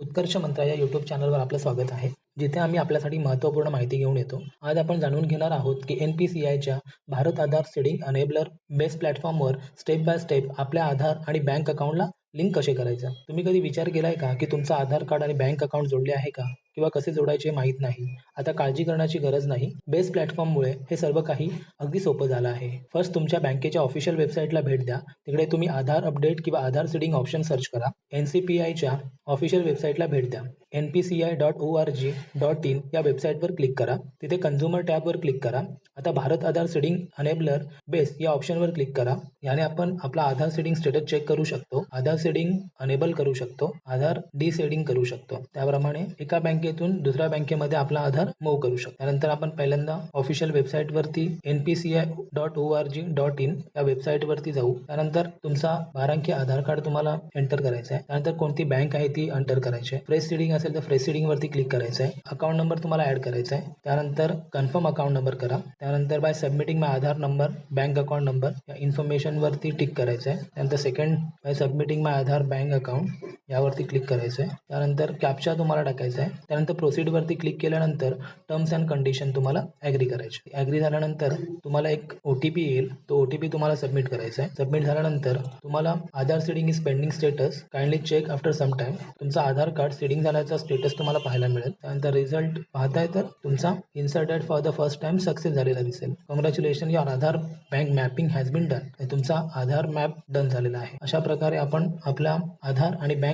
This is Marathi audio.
उत्कर्ष मंत्रा या यूट्यूब चॅनलवर आपलं स्वागत आहे. जिथे आम्ही आपल्यासाठी महत्त्वपूर्ण माहिती घेऊन येतो. आज आपण जाणून घेणार आहोत की एन पी सी आयच्या Bharat Aadhaar seeding enabler base प्लॅटफॉर्मवर स्टेप बाय स्टेप आपल्या आधार आणि बँक अकाउंटला लिंक कसे करायचं? तुम्ही कधी विचार केला आहे का की तुमचा आधार कार्ड आणि बँक अकाउंट जोडले आहे का? किंवा कसे जोडायचे माहीत नाही. आता काळजी करण्याची गरज नाही. बेस प्लॅटफॉर्ममुळे हे सर्व काही अगदी सोपं झालं आहे. फर्स्ट तुमच्या बँकेच्या ऑफिशियल वेबसाईटला भेट द्या. तिकडे तुम्ही आधार अपडेट किंवा आधार सीडिंग ऑप्शन सर्च करा. एन सी पी आयच्या ऑफिशियल वेबसाईटला भेट द्या. N P C I dot O R G dot in या वेबसाईटवर क्लिक करा. तिथे कन्झ्युमर टॅबवर क्लिक करा. आता Bharat Aadhaar seeding enabler base या ऑप्शनवर क्लिक करा. याने आपण आपला आधार सीडिंग स्टेटस चेक करू शकतो. आधार सीडिंग अनेबल करू शकतो. आधार डिसेडिंग करू शकतो. त्याप्रमाणे एका बँक बँकेतून दुसऱ्या बँकेमध्ये आपला आधार मूव्ह करू शकतो. त्यानंतर आपण पहिल्यांदा official वेबसाईटवरती N P C I dot O R G dot in या वेबसाईटवरती जाऊ. त्यानंतर तुमचा बारांकी आधार कार्ड तुम्हाला एंटर करायचा आहे. त्यानंतर कोणती बँक आहे ती एंटर करायची आहे. फ्रेश सीडिंग असेल तर फ्रेश सीडिंग वरती क्लिक करायचं आहे. अकाउंट नंबर तुम्हाला ऍड करायचा आहे. त्यानंतर कन्फर्म अकाउंट नंबर करा. त्यानंतर by submitting my Aadhaar number bank account number या इन्फॉर्मेशनवरती टिक करायचं आहे. त्यानंतर second by submitting my Aadhaar bank account यावरती क्लिक करायचं आहे. त्यानंतर कॅप्चा तुम्हाला टाकायचा आहे. त्यानंतर प्रोसीडवरती क्लिक केल्यानंतर टर्म्स अँड कंडिशन तुम्हाला ॲग्री करायची ॲग्री झाल्यानंतर तुम्हाला एक ओ टी पी येईल. तो ओ टी पी तुम्हाला सबमिट करायचा आहे. सबमिट झाल्यानंतर तुम्हाला Aadhaar seeding is pending status kindly check after some time तुमचा आधार कार्ड सिडिंग झाल्याचा स्टेटस तुम्हाला पाहायला मिळेल. त्यानंतर रिझल्ट पाहताय तर तुमचा inserted for the first time success झालेला दिसेल. Congratulation your Aadhaar bank mapping has been done तुमचा आधार मॅप डन झालेला आहे. अशा प्रकारे आपण आपला आधार आणि बँक